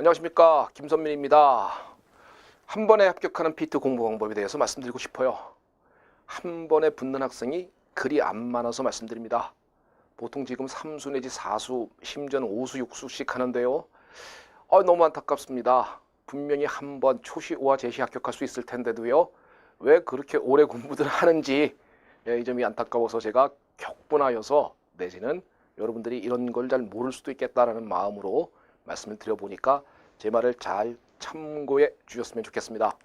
안녕하십니까 김선민입니다. 한 번에 합격하는 피트 공부 방법에 대해서 말씀드리고 싶어요. 한 번에 붙는 학생이 그리 안 많아서 말씀드립니다. 보통 지금 3수 내지 4수, 심지어는 5수, 6수씩 하는데요. 아, 너무 안타깝습니다. 분명히 한 번 초시, 오와 제시 합격할 수 있을 텐데도요. 왜 그렇게 오래 공부들 하는지 예, 이 점이 안타까워서 제가 격분하여서 내지는 여러분들이 이런 걸 잘 모를 수도 있겠다라는 마음으로 말씀을 드려보니까 제 말을 잘 참고해 주셨으면 좋겠습니다.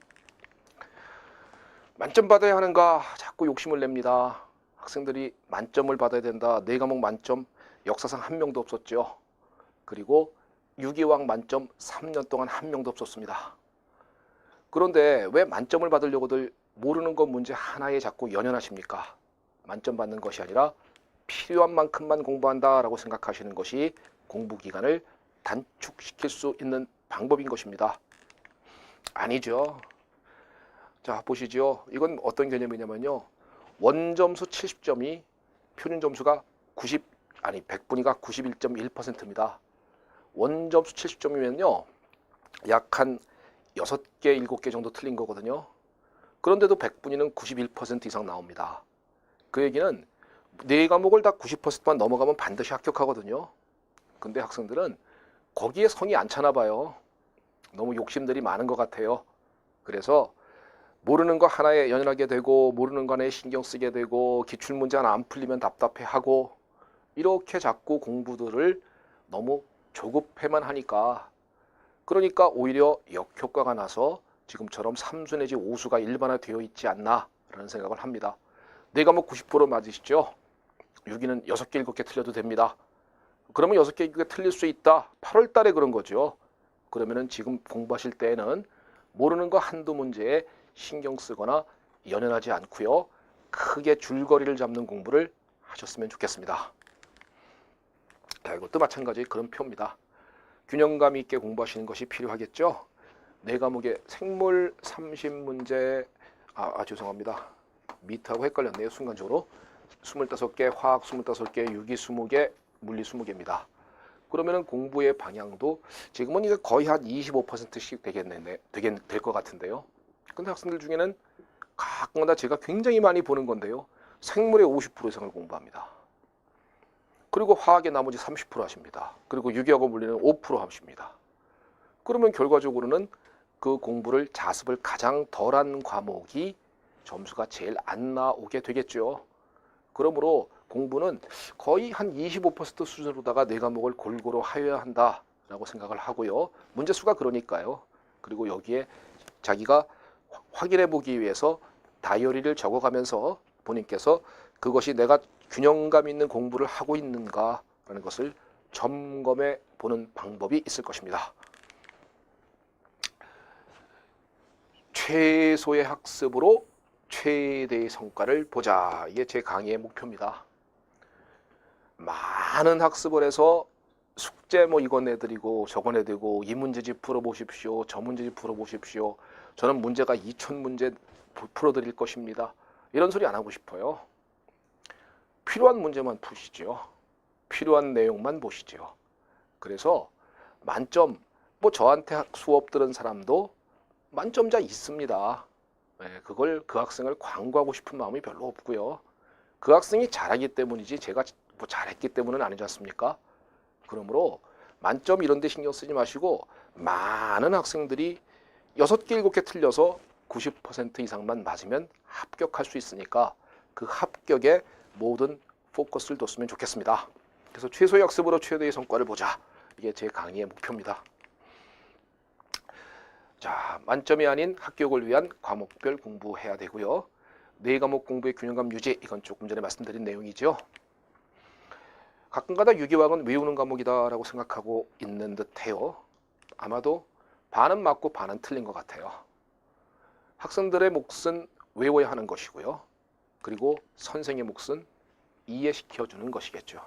만점 받아야 하는가 자꾸 욕심을 냅니다. 학생들이 만점을 받아야 된다. 네 과목 만점 역사상 한 명도 없었죠. 그리고 유기왕 만점 3년 동안 한 명도 없었습니다. 그런데 왜 만점을 받으려고들 모르는 것 문제 하나에 자꾸 연연하십니까? 만점 받는 것이 아니라 필요한 만큼만 공부한다라고 생각하시는 것이 공부 기간을 단축시킬 수 있는 방법인 것입니다. 아니죠. 자, 보시죠. 이건 어떤 개념이냐면요. 원점수 70점이 표준 점수가 90 아니 100분위가 91.1%입니다. 원점수 70점이면요. 약 한 6개, 7개 정도 틀린 거거든요. 그런데도 100분위는 91% 이상 나옵니다. 그 얘기는 네 과목을 다 90%만 넘어가면 반드시 합격하거든요. 근데 학생들은 거기에 성이 안 차나 봐요. 너무 욕심들이 많은 것 같아요. 그래서 모르는 거 하나에 연연하게 되고 모르는 거 하나에 신경 쓰게 되고 기출 문제 하나 안 풀리면 답답해하고 이렇게 자꾸 공부들을 너무 조급해만 하니까 그러니까 오히려 역효과가 나서 지금처럼 3수 내지 5수가 일반화되어 있지 않나라는 생각을 합니다. 네 과목 90% 맞으시죠? 6위는 6개 7개 틀려도 됩니다. 그러면 6개 7개 틀릴 수 있다. 8월 달에 그런 거죠. 그러면은 지금 공부하실 때에는 모르는 거 한두 문제에 신경 쓰거나 연연하지 않고요. 크게 줄거리를 잡는 공부를 하셨으면 좋겠습니다. 자, 이것도 마찬가지 그런 표입니다. 균형감 있게 공부하시는 것이 필요하겠죠. 네 과목의 생물 30문제 아, 아 죄송합니다. 미트하고 헷갈렸네요. 순간적으로 25개, 화학 25개, 유기 20개, 물리 20개입니다. 그러면은 공부의 방향도 지금은 이게 거의 한 25%씩 되겠네, 되겠 될것 같은데요. 근데 학생들 중에는 가끔가다 제가 굉장히 많이 보는 건데요. 생물의 50% 이상을 공부합니다. 그리고 화학의 나머지 30% 하십니다. 그리고 유기하고 물리는 5% 하십니다. 그러면 결과적으로는 그 공부를 자습을 가장 덜한 과목이 점수가 제일 안 나오게 되겠죠. 그러므로 공부는 거의 한 25% 수준으로다가 네 과목을 골고루 하여야 한다라고 생각을 하고요. 문제 수가 그러니까요. 그리고 여기에 자기가 확인해 보기 위해서 다이어리를 적어가면서 본인께서 그것이 내가 균형감 있는 공부를 하고 있는가라는 것을 점검해 보는 방법이 있을 것입니다. 최소의 학습으로 최대의 성과를 보자. 이게 제 강의의 목표입니다. 많은 학습을 해서 숙제 뭐 이거 내드리고 저거 내드리고 이 문제집 풀어보십시오. 저 문제집 풀어보십시오. 저는 문제가 2천 문제 풀어드릴 것입니다. 이런 소리 안 하고 싶어요. 필요한 문제만 푸시죠. 필요한 내용만 보시죠. 그래서 만점, 뭐 저한테 수업 들은 사람도 만점자 있습니다. 네, 그걸 그 학생을 광고하고 싶은 마음이 별로 없고요. 그 학생이 잘하기 때문이지 제가 뭐 잘했기 때문은 아니지 않습니까? 그러므로 만점 이런 데 신경 쓰지 마시고 많은 학생들이 여섯 개 일곱 개 틀려서 90% 이상만 맞으면 합격할 수 있으니까 그 합격에 모든 포커스를 뒀으면 좋겠습니다. 그래서 최소의 학습으로 최대의 성과를 보자. 이게 제 강의의 목표입니다. 자, 만점이 아닌 합격을 위한 과목별 공부해야 되고요. 네 과목 공부의 균형감 유지 이건 조금 전에 말씀드린 내용이죠. 가끔가다 유기학은 외우는 과목이다라고 생각하고 있는 듯해요. 아마도 반은 맞고 반은 틀린 것 같아요. 학생들의 몫은 외워야 하는 것이고요. 그리고 선생의 몫은 이해시켜 주는 것이겠죠.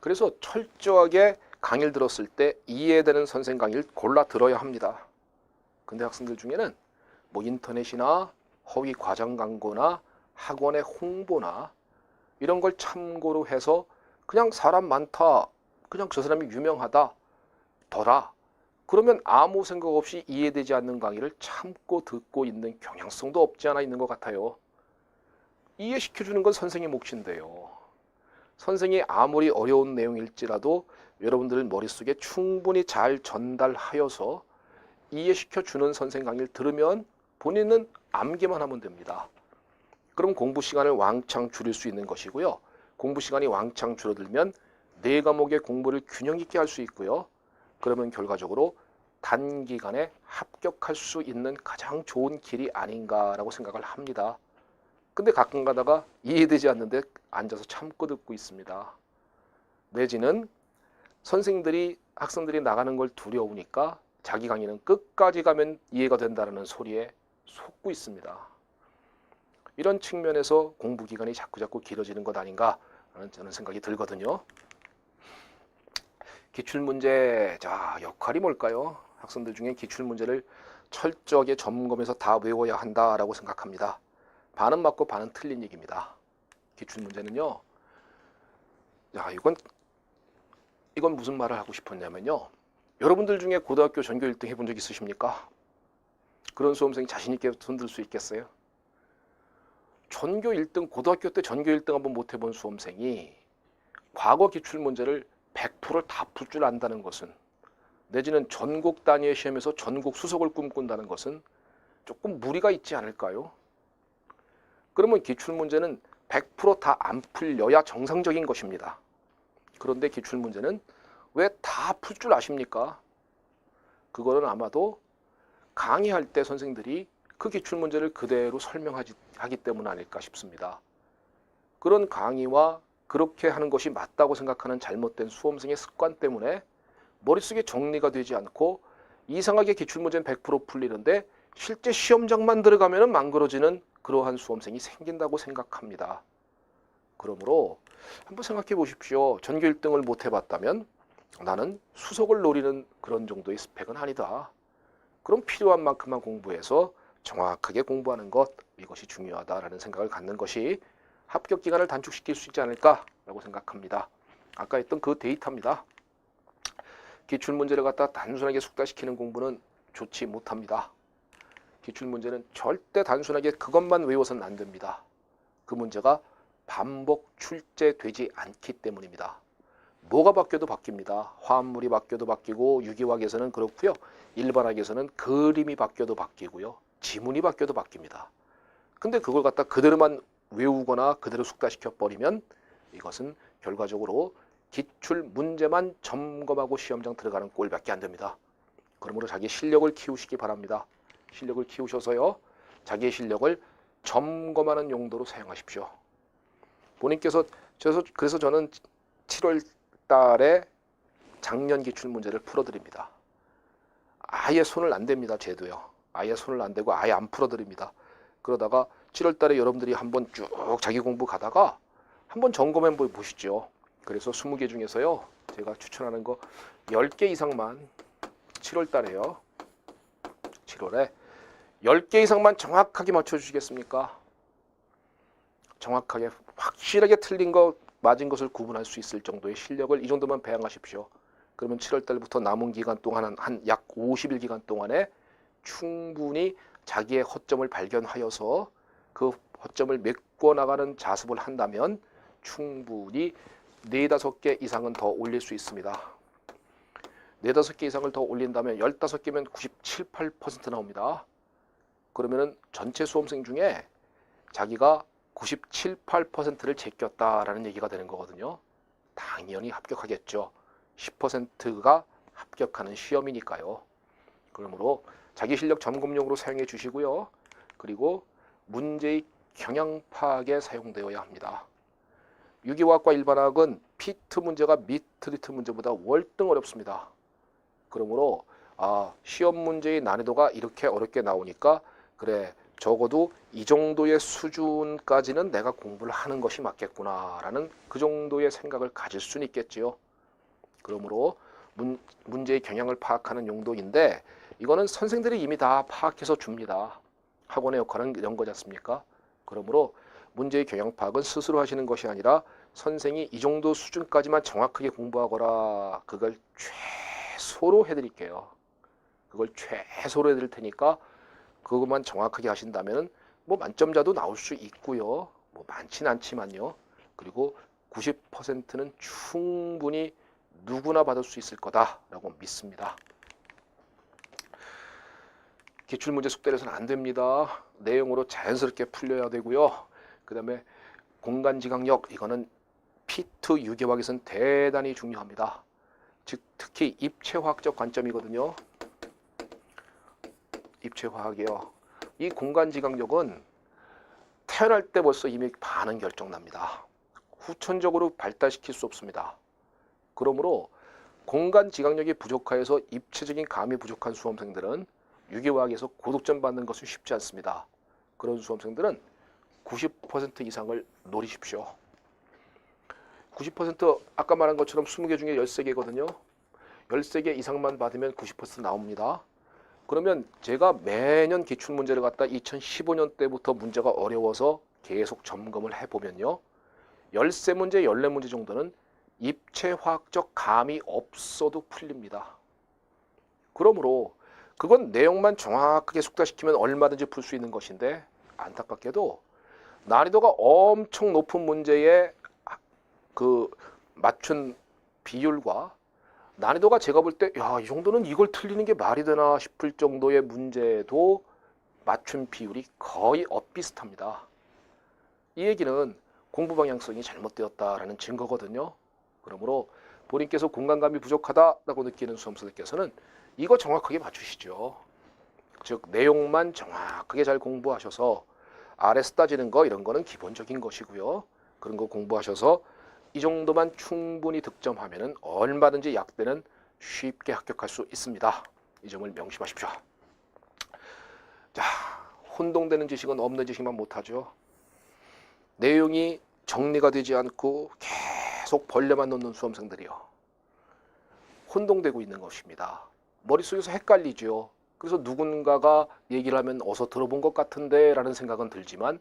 그래서 철저하게 강의를 들었을 때 이해되는 선생 강의를 골라 들어야 합니다. 근데 학생들 중에는 뭐 인터넷이나 허위 과장 광고나 학원의 홍보나 이런 걸 참고로 해서 그냥 사람 많다, 그냥 저 사람이 유명하다, 더라 그러면 아무 생각 없이 이해되지 않는 강의를 참고 듣고 있는 경향성도 없지 않아 있는 것 같아요. 이해시켜주는 건 선생의 몫인데요. 선생이 아무리 어려운 내용일지라도 여러분들 머릿속에 충분히 잘 전달하여서 이해시켜주는 선생 강의를 들으면 본인은 암기만 하면 됩니다. 그럼 공부 시간을 왕창 줄일 수 있는 것이고요. 공부 시간이 왕창 줄어들면 네 과목의 공부를 균형 있게 할 수 있고요. 그러면 결과적으로 단기간에 합격할 수 있는 가장 좋은 길이 아닌가라고 생각을 합니다. 근데 가끔 가다가 이해되지 않는데 앉아서 참고 듣고 있습니다. 내지는 선생님들이 학생들이 나가는 걸 두려우니까 자기 강의는 끝까지 가면 이해가 된다는 소리에 속고 있습니다. 이런 측면에서 공부 기간이 자꾸 자꾸 길어지는 것 아닌가 하는 저는 생각이 들거든요. 기출 문제 자 역할이 뭘까요? 학생들 중에 기출 문제를 철저하게 점검해서 다 외워야 한다라고 생각합니다. 반은 맞고 반은 틀린 얘기입니다. 기출 문제는요. 야 이건 이건 무슨 말을 하고 싶었냐면요. 여러분들 중에 고등학교 전교 1등 해본 적 있으십니까? 그런 수험생이 자신 있게 손들 수 있겠어요? 전교 1등 고등학교 때 전교 1등 한번 못 해본 수험생이 과거 기출 문제를 100%를 다 풀 줄 안다는 것은 내지는 전국 단위의 시험에서 전국 수석을 꿈꾼다는 것은 조금 무리가 있지 않을까요? 그러면 기출 문제는 100%다 안 풀려야 정상적인 것입니다. 그런데 기출 문제는 왜 다 풀 줄 아십니까? 그거는 아마도 강의할 때 선생들이 그 기출 문제를 그대로 설명하기 때문 아닐까 싶습니다. 그런 강의와 그렇게 하는 것이 맞다고 생각하는 잘못된 수험생의 습관 때문에 머릿속에 정리가 되지 않고 이상하게 기출문제는 100% 풀리는데 실제 시험장만 들어가면 망그러지는 그러한 수험생이 생긴다고 생각합니다. 그러므로 한번 생각해 보십시오. 전교 1등을 못 해봤다면 나는 수석을 노리는 그런 정도의 스펙은 아니다. 그럼 필요한 만큼만 공부해서 정확하게 공부하는 것 이것이 중요하다라는 생각을 갖는 것이 합격 기간을 단축시킬 수 있지 않을까라고 생각합니다. 아까 했던 그 데이터입니다. 기출 문제를 갖다 단순하게 숙달시키는 공부는 좋지 못합니다. 기출 문제는 절대 단순하게 그것만 외워서는 안 됩니다. 그 문제가 반복 출제되지 않기 때문입니다. 뭐가 바뀌어도 바뀝니다. 화합물이 바뀌어도 바뀌고 유기화학에서는 그렇고요. 일반학에서는 그림이 바뀌어도 바뀌고요. 지문이 바뀌어도 바뀝니다. 근데 그걸 갖다 그대로만 외우거나 그대로 숙달시켜 버리면 이것은 결과적으로 기출 문제만 점검하고 시험장 들어가는 꼴밖에 안 됩니다. 그러므로 자기 실력을 키우시기 바랍니다. 실력을 키우셔서요. 자기의 실력을 점검하는 용도로 사용하십시오. 본인께서 그래서, 저는 7월 달에 작년 기출 문제를 풀어드립니다. 아예 손을 안 댑니다. 제도요. 아예 손을 안 대고 아예 안 풀어드립니다. 그러다가 7월 달에 여러분들이 한번 쭉 자기 공부 가다가 한번 점검해 보시죠. 그래서 20개 중에서요. 제가 추천하는 거 10개 이상만 7월 달에요. 7월에 10개 이상만 정확하게 맞춰 주시겠습니까? 정확하게 확실하게 틀린 거 맞은 것을 구분할 수 있을 정도의 실력을 이 정도만 배양하십시오. 그러면 7월 달부터 남은 기간 동안 한약 50일 기간 동안에 충분히 자기의 허점을 발견하여서 그 허점을 메꿔 나가는 자습을 한다면 충분히 네다섯 개 이상은 더 올릴 수 있습니다. 네다섯 개 이상을 더 올린다면 열다섯 개면 97, 8% 나옵니다. 그러면은 전체 수험생 중에 자기가 97, 8%를 제꼈다라는 얘기가 되는 거거든요. 당연히 합격하겠죠. 10%가 합격하는 시험이니까요. 그러므로 자기 실력 점검용으로 사용해 주시고요. 그리고 문제의 경향 파악에 사용되어야 합니다. 유기화학과 일반학은 피트 문제가 미트리트 문제보다 월등 어렵습니다. 그러므로 아, 시험 문제의 난이도가 이렇게 어렵게 나오니까 그래 적어도 이 정도의 수준까지는 내가 공부를 하는 것이 맞겠구나라는 그 정도의 생각을 가질 수는 있겠지요. 그러므로 문, 문제의 경향을 파악하는 용도인데 이거는 선생들이 이미 다 파악해서 줍니다. 학원의 역할은 이런 거지 않습니까? 그러므로 문제의 경향 파악은 스스로 하시는 것이 아니라 선생이 이 정도 수준까지만 정확하게 공부하거라 그걸 최소로 해드릴게요. 그걸 최소로 해드릴 테니까 그것만 정확하게 하신다면은 뭐 만점자도 나올 수 있고요. 뭐 많진 않지만요. 그리고 90%는 충분히 누구나 받을 수 있을 거다라고 믿습니다. 기출문제 숙달해서는 안 됩니다. 내용으로 자연스럽게 풀려야 되고요. 그 다음에 공간지각력 이거는 피트 유기화학에서는 대단히 중요합니다. 즉 특히 입체화학적 관점이거든요. 입체화학이요. 이 공간지각력은 태어날 때 벌써 이미 반은 결정납니다. 후천적으로 발달시킬 수 없습니다. 그러므로 공간 지각력이 부족하여서 입체적인 감이 부족한 수험생들은 유기화학에서 고득점 받는 것은 쉽지 않습니다. 그런 수험생들은 90% 이상을 노리십시오. 90% 아까 말한 것처럼 20개 중에 13개거든요. 13개 이상만 받으면 90% 나옵니다. 그러면 제가 매년 기출문제를 갖다 2015년 때부터 문제가 어려워서 계속 점검을 해보면요. 13문제, 14문제 정도는 입체화학적 감이 없어도 풀립니다. 그러므로 그건 내용만 정확하게 숙달시키면 얼마든지 풀 수 있는 것인데 안타깝게도 난이도가 엄청 높은 문제에 그 맞춘 비율과 난이도가 제가 볼 때 야, 이 정도는 이걸 틀리는 게 말이 되나 싶을 정도의 문제도 맞춤 비율이 거의 엇비슷합니다. 이 얘기는 공부 방향성이 잘못되었다라는 증거거든요. 그러므로 본인께서 공간감이 부족하다라고 느끼는 수험생들께서는 이거 정확하게 맞추시죠. 즉 내용만 정확하게 잘 공부하셔서 RS 따지는 거 이런 거는 기본적인 것이고요. 그런 거 공부하셔서 이 정도만 충분히 득점하면은 얼마든지 약대는 쉽게 합격할 수 있습니다. 이 점을 명심하십시오. 자, 혼동되는 지식은 없는 지식만 못하죠. 내용이 정리가 되지 않고 계속 벌레만 놓는 수험생들이요. 혼동되고 있는 것입니다. 머릿속에서 헷갈리죠. 그래서 누군가가 얘기를 하면 어서 들어본 것 같은데 라는 생각은 들지만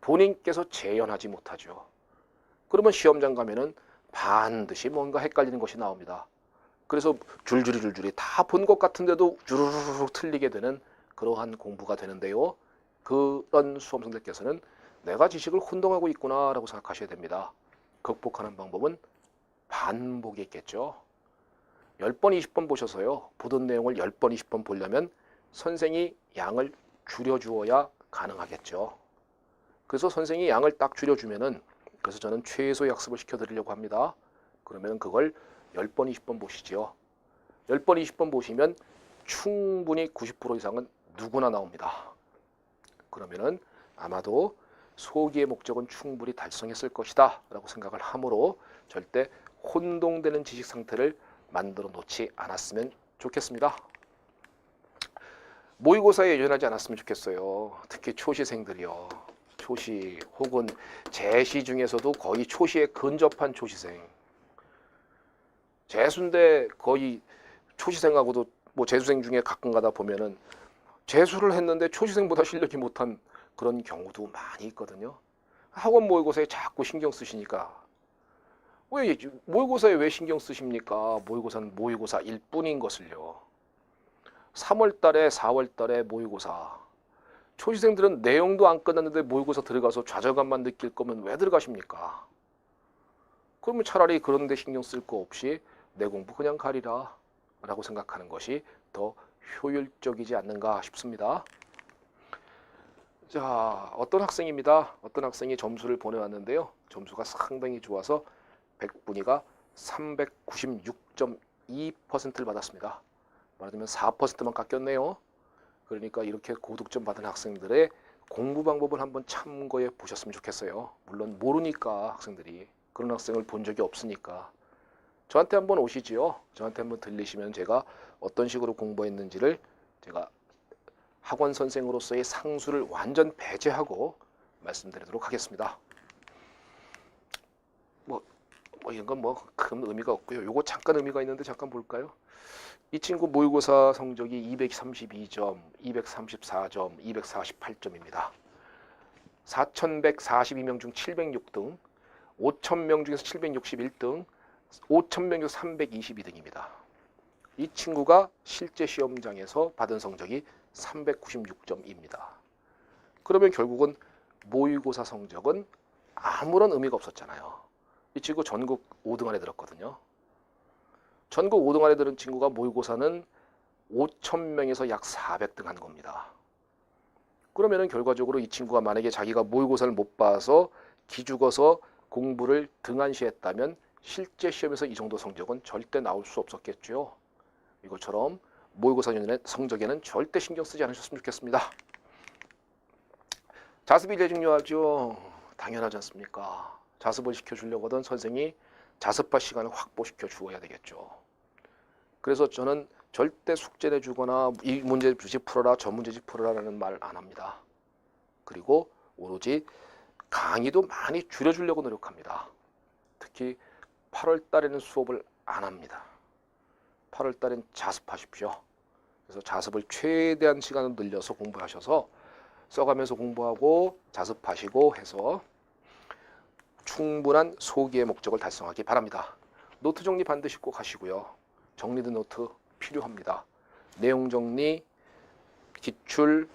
본인께서 재현하지 못하죠. 그러면 시험장 가면은 반드시 뭔가 헷갈리는 것이 나옵니다. 그래서 줄줄이 줄줄이 다 본 것 같은데도 주르르르 틀리게 되는 그러한 공부가 되는데요. 그런 수험생들께서는 내가 지식을 혼동하고 있구나라고 생각하셔야 됩니다. 극복하는 방법은 반복이 있겠죠. 10번, 20번 보셔서요. 보던 내용을 10번, 20번 보려면 선생이 양을 줄여주어야 가능하겠죠. 그래서 선생이 양을 딱 줄여주면은 그래서 저는 최소 약습을 시켜드리려고 합니다. 그러면 그걸 10번, 20번 보시지요. 10번, 20번 보시면 충분히 90% 이상은 누구나 나옵니다. 그러면은 아마도 소기의 목적은 충분히 달성했을 것이다 라고 생각을 하므로 절대 혼동되는 지식 상태를 만들어 놓지 않았으면 좋겠습니다. 모의고사에 예전하지 않았으면 좋겠어요. 특히 초시생들이요. 초시 혹은 재시 중에서도 거의 초시에 근접한 초시생. 재수인데 거의 초시생하고도 뭐 재수생 중에 가끔 가다 보면은 재수를 했는데 초시생보다 실력이 못한 그런 경우도 많이 있거든요. 학원 모의고사에 자꾸 신경 쓰시니까 왜 모의고사에 왜 신경 쓰십니까? 모의고사는 모의고사 일 뿐인 것을요. 3월 달에 4월 달에 모의고사. 초시생들은 내용도 안 끝났는데 모의고사 들어가서 좌절감만 느낄 거면 왜 들어가십니까? 그러면 차라리 그런 데 신경 쓸 거 없이 내 공부 그냥 가리라 라고 생각하는 것이 더 효율적이지 않는가 싶습니다. 자, 어떤 학생입니다. 어떤 학생이 점수를 보내왔는데요. 점수가 상당히 좋아서 100분위가 396.2%를 받았습니다. 말하자면 4%만 깎였네요. 그러니까 이렇게 고득점 받은 학생들의 공부 방법을 한번 참고해 보셨으면 좋겠어요. 물론 모르니까 학생들이 그런 학생을 본 적이 없으니까 저한테 한번 오시지요. 저한테 한번 들리시면 제가 어떤 식으로 공부했는지를 제가 학원 선생으로서의 상수를 완전 배제하고 말씀드리도록 하겠습니다. 뭐, 뭐 이런 건 뭐 큰 의미가 없고요. 요거 잠깐 의미가 있는데 잠깐 볼까요? 이 친구 모의고사 성적이 232점, 234점, 248점입니다. 4,142명 중 706등, 5,000명 중에서 761등, 5,000명 중에서 322등입니다. 이 친구가 실제 시험장에서 받은 성적이 396점입니다. 그러면 결국은 모의고사 성적은 아무런 의미가 없었잖아요. 이 친구 전국 5등 안에 들었거든요. 전국 5등 안에 들은 친구가 모의고사는 5천 명에서 약 400등 한 겁니다. 그러면은 결과적으로 이 친구가 만약에 자기가 모의고사를 못 봐서 기죽어서 공부를 등한시했다면 실제 시험에서 이 정도 성적은 절대 나올 수 없었겠죠. 이것처럼 모의고사 연의 성적에는 절대 신경 쓰지 않으셨으면 좋겠습니다. 자습이 제일 중요하죠. 당연하지 않습니까? 자습을 시켜주려거든 선생이 자습할 시간을 확보시켜 주어야 되겠죠. 그래서 저는 절대 숙제 내주거나 이 문제 주지 풀어라 저 문제지 풀어라라는 말 안 합니다. 그리고 오로지 강의도 많이 줄여주려고 노력합니다. 특히 8월 달에는 수업을 안 합니다. 8월 달엔 자습하십시오. 그래서 자습을 최대한 시간을 늘려서 공부하셔서 써가면서 공부하고 자습하시고 해서 충분한 소기의 목적을 달성하기 바랍니다. 노트 정리 반드시 꼭 하시고요. 정리된 노트 필요합니다. 내용 정리, 기출,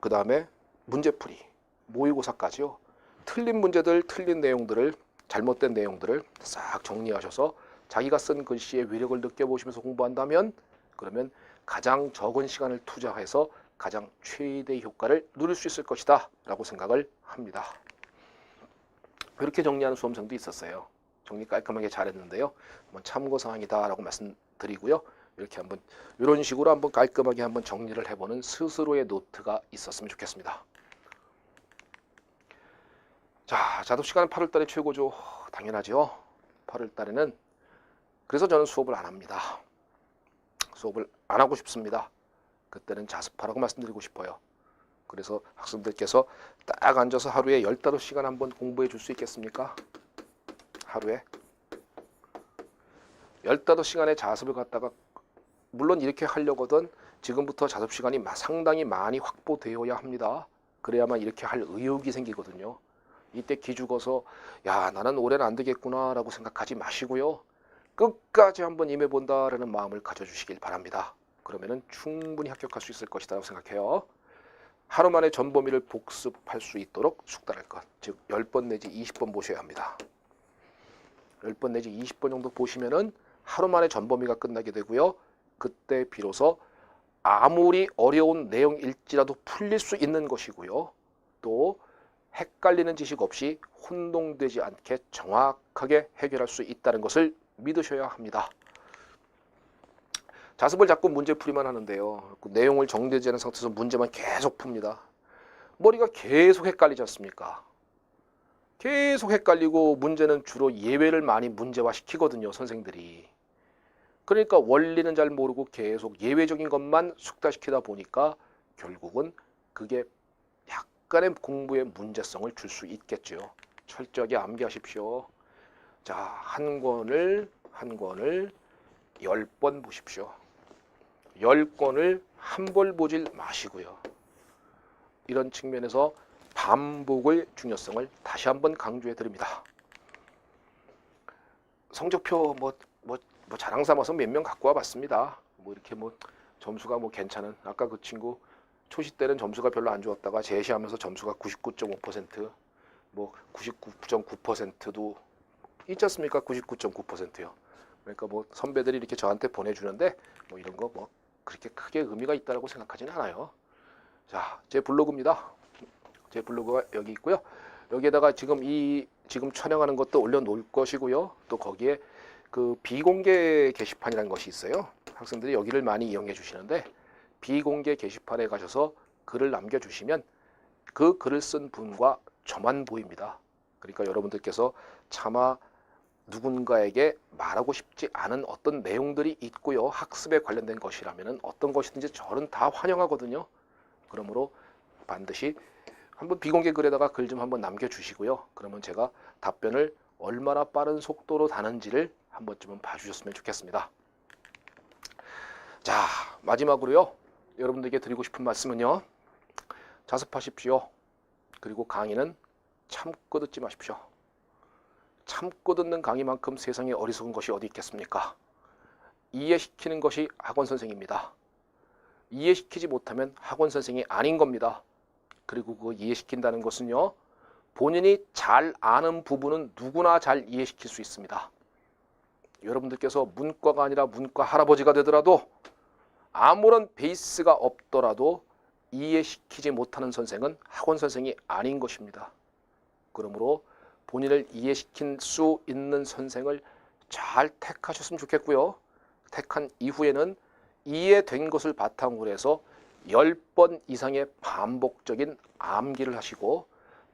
그 다음에 문제풀이, 모의고사까지요. 틀린 문제들, 틀린 내용들을 잘못된 내용들을 싹 정리하셔서 자기가 쓴 글씨의 위력을 느껴보시면서 공부한다면 그러면 가장 적은 시간을 투자해서 가장 최대의 효과를 누릴 수 있을 것이다 라고 생각을 합니다. 이렇게 정리하는 수험생도 있었어요. 정리 깔끔하게 잘했는데요. 한번 참고 사항이다 라고 말씀드리고요. 이렇게 한번 이런 식으로 한번 깔끔하게 한번 정리를 해보는 스스로의 노트가 있었으면 좋겠습니다. 자, 자습 시간은 8월 달에 최고죠. 당연하죠. 8월 달에는 그래서 저는 수업을 안 합니다. 수업을 안 하고 싶습니다. 그때는 자습하라고 말씀드리고 싶어요. 그래서 학생들께서 딱 앉아서 하루에 15시간 한번 공부해 줄 수 있겠습니까? 하루에 15시간의 자습을 갖다가 물론 이렇게 하려거든 지금부터 자습 시간이 마- 상당히 많이 확보되어야 합니다. 그래야만 이렇게 할 의욕이 생기거든요. 이때 기죽어서 야 나는 올해는 안 되겠구나 라고 생각하지 마시고요. 끝까지 한번 임해본다라는 마음을 가져주시길 바랍니다. 그러면은 충분히 합격할 수 있을 것이라고 생각해요. 하루 만에 전 범위를 복습할 수 있도록 숙달할 것, 즉 10번 내지 20번 보셔야 합니다. 10번 내지 20번 정도 보시면은 하루 만에 전 범위가 끝나게 되고요. 그때 비로소 아무리 어려운 내용일지라도 풀릴 수 있는 것이고요. 또 헷갈리는 지식 없이 혼동되지 않게 정확하게 해결할 수 있다는 것을 믿으셔야 합니다. 자습을 자꾸 문제 풀이만 하는데요. 그 내용을 정리되지 않은 상태에서 문제만 계속 풉니다. 머리가 계속 헷갈리지 않습니까? 계속 헷갈리고 문제는 주로 예외를 많이 문제화 시키거든요. 선생들이. 그러니까 원리는 잘 모르고 계속 예외적인 것만 숙달시키다 보니까 결국은 그게 약간의 공부의 문제성을 줄 수 있겠죠. 철저하게 암기하십시오. 자, 한 권을 한 권을 열 번 보십시오. 열 권을 한번 보질 마시고요. 이런 측면에서 반복의 중요성을 다시 한번 강조해 드립니다. 성적표 뭐 뭐 뭐 자랑 삼아서 몇 명 갖고 와 봤습니다. 뭐 이렇게 뭐 점수가 뭐 괜찮은 아까 그 친구 초시 때는 점수가 별로 안 좋았다가 재시하면서 점수가 99.5%뭐 99.9%도 있지 않습니까? 99.9%요. 그러니까 뭐 선배들이 이렇게 저한테 보내주는데 뭐 이런 거뭐 그렇게 크게 의미가 있다라고 생각하지는 않아요. 자, 제 블로그입니다. 제 블로그가 여기 있고요. 여기에다가 지금 이 지금 촬영하는 것도 올려놓을 것이고요. 또 거기에 그 비공개 게시판이라는 것이 있어요. 학생들이 여기를 많이 이용해 주시는데 비공개 게시판에 가셔서 글을 남겨주시면 그 글을 쓴 분과 저만 보입니다. 그러니까 여러분들께서 차마 누군가에게 말하고 싶지 않은 어떤 내용들이 있고요. 학습에 관련된 것이라면 어떤 것이든지 저는 다 환영하거든요. 그러므로 반드시 한번 비공개 글에다가 글 좀 한번 남겨주시고요. 그러면 제가 답변을 얼마나 빠른 속도로 다는지를 한 번쯤은 봐주셨으면 좋겠습니다. 자 마지막으로요. 여러분들에게 드리고 싶은 말씀은요. 자습하십시오. 그리고 강의는 참고 듣지 마십시오. 참고 듣는 강의만큼 세상에 어리석은 것이 어디 있겠습니까? 이해시키는 것이 학원 선생입니다. 이해시키지 못하면 학원 선생이 아닌 겁니다. 그리고 그 이해시킨다는 것은요. 본인이 잘 아는 부분은 누구나 잘 이해시킬 수 있습니다. 여러분들께서 문과가 아니라 문과 할아버지가 되더라도 아무런 베이스가 없더라도 이해시키지 못하는 선생은 학원 선생이 아닌 것입니다. 그러므로 본인을 이해시킬 수 있는 선생을 잘 택하셨으면 좋겠고요. 택한 이후에는 이해된 것을 바탕으로 해서 10번 이상의 반복적인 암기를 하시고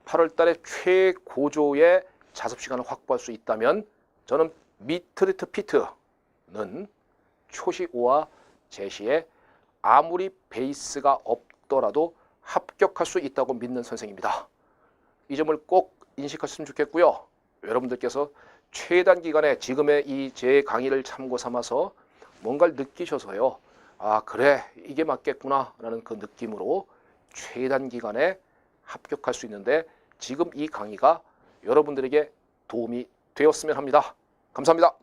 8월 달에 최고조의 자습 시간을 확보할 수 있다면 저는 미트리트 피트는 초시오와 제시에 아무리 베이스가 없더라도 합격할 수 있다고 믿는 선생입니다. 이 점을 꼭 인식하셨으면 좋겠고요. 여러분들께서 최단 기간에 지금의 이 제 강의를 참고 삼아서 뭔가를 느끼셔서요. 아 그래 이게 맞겠구나 라는 그 느낌으로 최단 기간에 합격할 수 있는데 지금 이 강의가 여러분들에게 도움이 되었으면 합니다. 감사합니다.